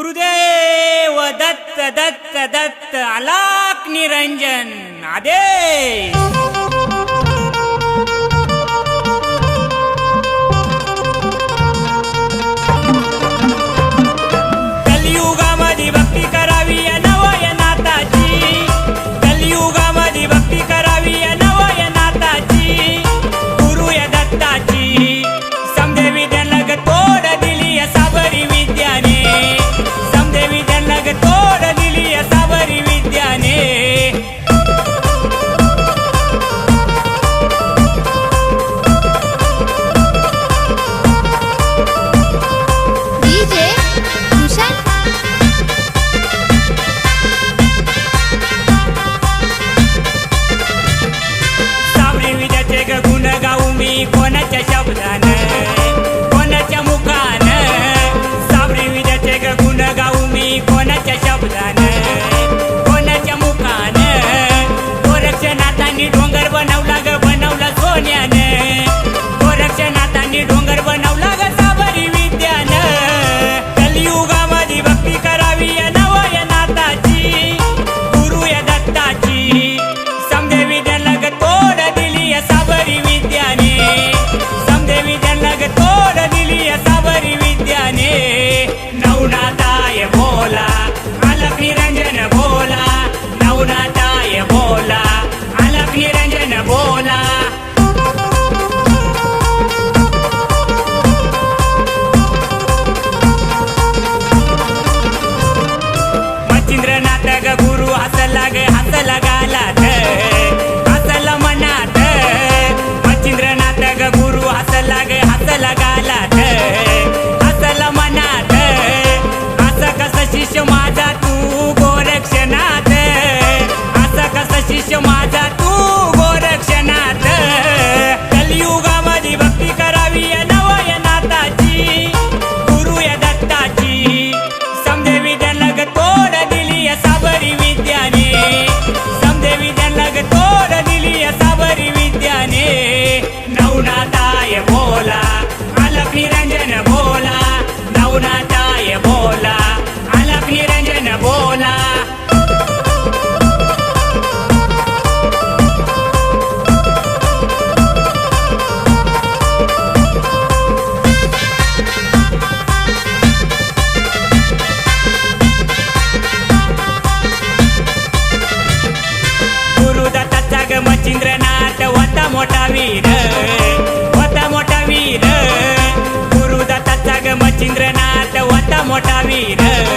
गुरुदेव दत्त दत्त दत्त अलाक निरंजन आदेश! वीर. होता मोठा वीर. गुरुदाताचा ग मचिंद्रनाथ होता मोठा वीर.